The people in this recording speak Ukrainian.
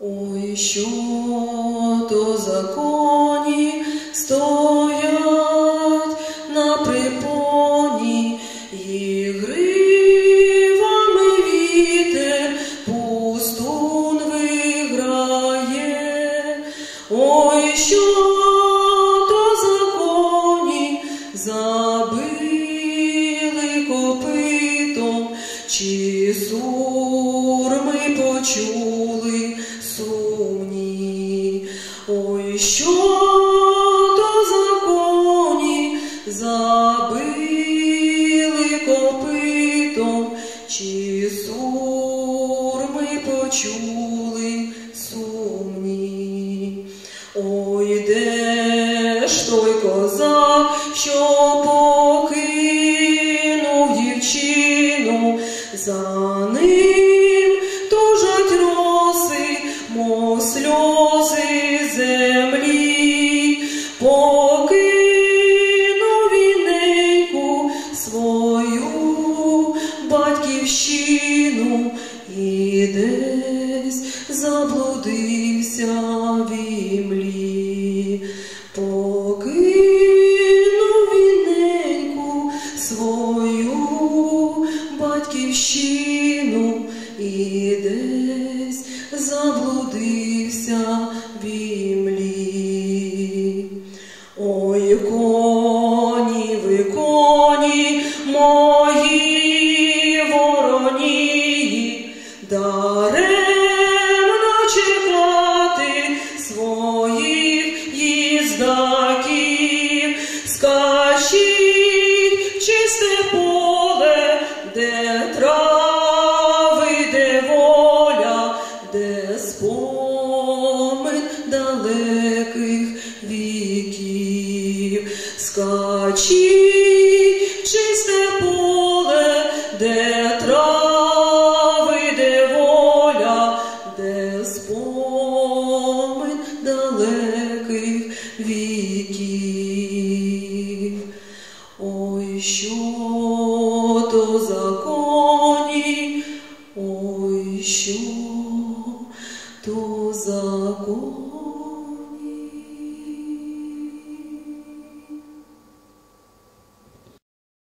Ой, що то за стоять на припоні, і гривами вітер пустун виграє. Ой, що то за коні забили копитом, чи сурми почули сумні. Ой, що то за забили копитом, чи сурми почули сумні. Ой, де ж той козак, що покинув батьківщину і десь заблудився в імлі, покинув віненьку свою батьківщину і десь заблудився в імлі. Ой, коні, ви коні даремно своїх їздаків, скажіть чисте поле, де трави, воля, де спомин далеких віків. Скачіть Ой, що то за коні, ой, що то за